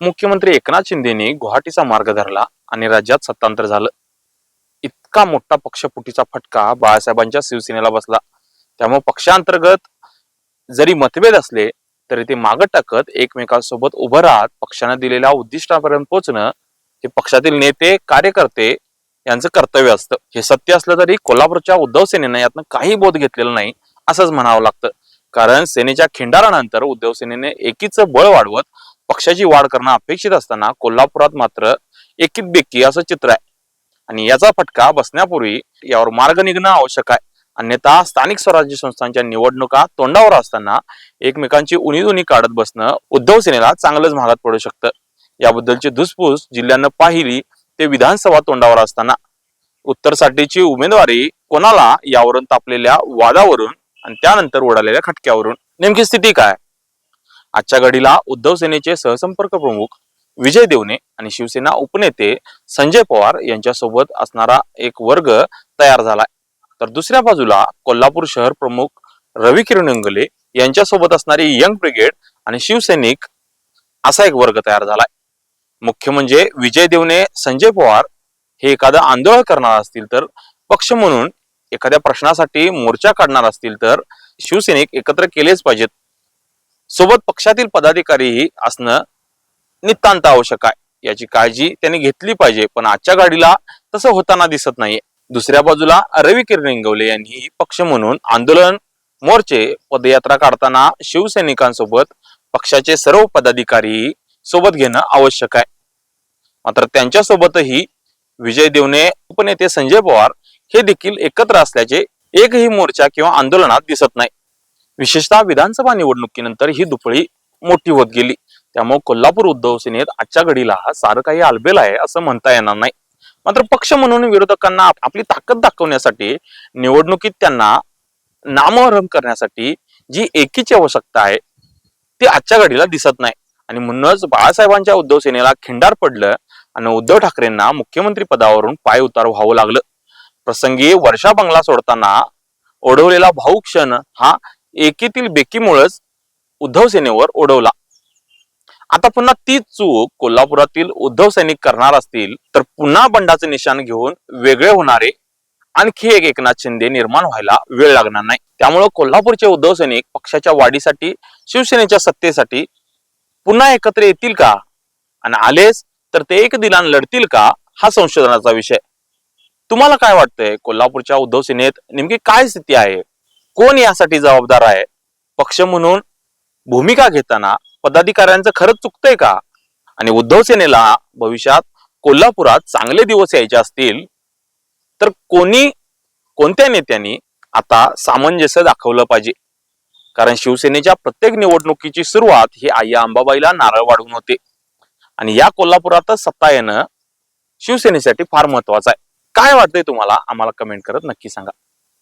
मुख्यमंत्री एकनाथ शिंदेने गुवाहाटीचा मार्ग धरला आणि राज्यात सत्तांतर झालं. इतका मोठा पक्षपुटीचा फटका बाळासाहेबांच्या शिवसेनेला बसला. त्यामुळे पक्षांतर्गत जरी मतभेद असले तरी ते मागं टाकत एकमेकांसोबत उभं राहत पक्षानं दिलेल्या उद्दिष्टापर्यंत पोहोचणं हे पक्षातील नेते कार्यकर्ते यांचं कर्तव्य असतं. हे सत्य असलं तरी कोल्हापूरच्या उद्धव सेनेनं यातनं काही बोध घेतलेला नाही असंच म्हणावं लागतं. कारण सेनेच्या खिंडारानंतर उद्धव सेनेने एकीचं बळ वाढवत पक्षाची वाढ करणं अपेक्षित असताना कोल्हापुरात मात्र एकीत बेकी असं चित्र आहे. आणि याचा फटका बसण्यापूर्वी यावर मार्ग निघणं आवश्यक आहे. अन्यथा स्थानिक स्वराज्य संस्थांच्या निवडणुका तोंडावर असताना एकमेकांची उणीधुनी काढत बसणं उद्धव सेनेला चांगलंच महागात पडू शकतं. याबद्दलची धुसफूस जिल्ह्यानं पाहिली ते विधानसभा तोंडावर असताना. उत्तरसाठीची उमेदवारी कोणाला यावरून तापलेल्या वादावरून आणि त्यानंतर उडालेल्या खटक्यावरून. नेमकी स्थिती काय? आजच्या घडीला उद्धव सेनेचे सहसंपर्क प्रमुख विजय देवने आणि शिवसेना उपनेते संजय पवार यांच्यासोबत असणारा एक वर्ग तयार झालाय तर दुसऱ्या बाजूला कोल्हापूर शहर प्रमुख रवी किरणंगले यांच्यासोबत असणारी यंग ब्रिगेड आणि शिवसैनिक असा एक वर्ग तयार झालाय मुख्य म्हणजे विजय देवने संजय पवार हे एखादं आंदोलन करणार असतील तर पक्ष म्हणून एखाद्या प्रश्नासाठी मोर्चा काढणार असतील तर शिवसैनिक एकत्र केलेच पाहिजेत. सोबत पक्षातील पदाधिकारीही असणं नितांत आवश्यक आहे. याची काळजी त्यांनी घेतली पाहिजे पण आजच्या गाडीला तसं होताना दिसत नाहीये. दुसऱ्या बाजूला रवी किरण इंगवले यांनी पक्ष म्हणून आंदोलन मोर्चे पदयात्रा काढताना शिवसैनिकांसोबत पक्षाचे सर्व पदाधिकारी सोबत घेणं आवश्यक आहे. मात्र त्यांच्यासोबतही विजय देवने उपनेते संजय पवार हे देखील एकत्र असल्याचे एकही मोर्चा किंवा आंदोलनात दिसत नाही. विशेषतः विधानसभा निवडणुकीनंतर ही दुपळी मोठी होत गेली. त्यामुळे कोल्हापूर उद्धव सेनेत आजच्या घडीला सारं काही आलबेल आहे असं म्हणता येणार नाही. मात्र पक्ष म्हणून विरोधकांना आपली ताकद दाखवण्यासाठी निवडणुकीत त्यांना नामहरण करण्यासाठी जी एकीची आवश्यकता आहे ती आजच्या घडीला दिसत नाही. आणि म्हणूनच बाळासाहेबांच्या उद्धव सेनेला खिंडार पडलं आणि उद्धव ठाकरेंना मुख्यमंत्री पदावरून पाय उतार व्हावं लागलं. प्रसंगी वर्षा बंगला सोडताना ओढवलेला भाऊ क्षण हा एकीतील बेकीमुळेच उद्धव सेनेवर ओढवला. आता पुन्हा तीच चूक कोल्हापुरातील उद्धव सैनिक करणार असतील तर पुन्हा बंडाचे निशाण घेऊन वेगळे होणारे आणखी एक एकनाथ शिंदे निर्माण व्हायला वेळ लागणार नाही. त्यामुळे कोल्हापूरचे उद्धव सैनिक पक्षाच्या वाढीसाठी शिवसेनेच्या सत्तेसाठी पुन्हा एकत्र येतील का? आणि आलेच तर ते एक दिलान लढतील का? हा संशोधनाचा विषय. तुम्हाला काय वाटतंय? कोल्हापूरच्या उद्धव सेनेत नेमकी काय स्थिती आहे? कोण यासाठी जबाबदार आहे? पक्ष म्हणून भूमिका घेताना पदाधिकाऱ्यांचं खरंच चुकतंय का? आणि उद्धव सेनेला भविष्यात कोल्हापुरात चांगले दिवस यायचे असतील तर कोणी कोणत्या नेत्यांनी आता सामंजस्य दाखवलं पाहिजे? कारण शिवसेनेच्या प्रत्येक निवडणुकीची सुरुवात ही आई अंबाबाईला नारळ वाढवून होते. आणि या कोल्हापुरातच सत्ता येणं शिवसेनेसाठी फार महत्वाचं आहे. काय वाटतंय तुम्हाला? आम्हाला कमेंट करत नक्की सांगा.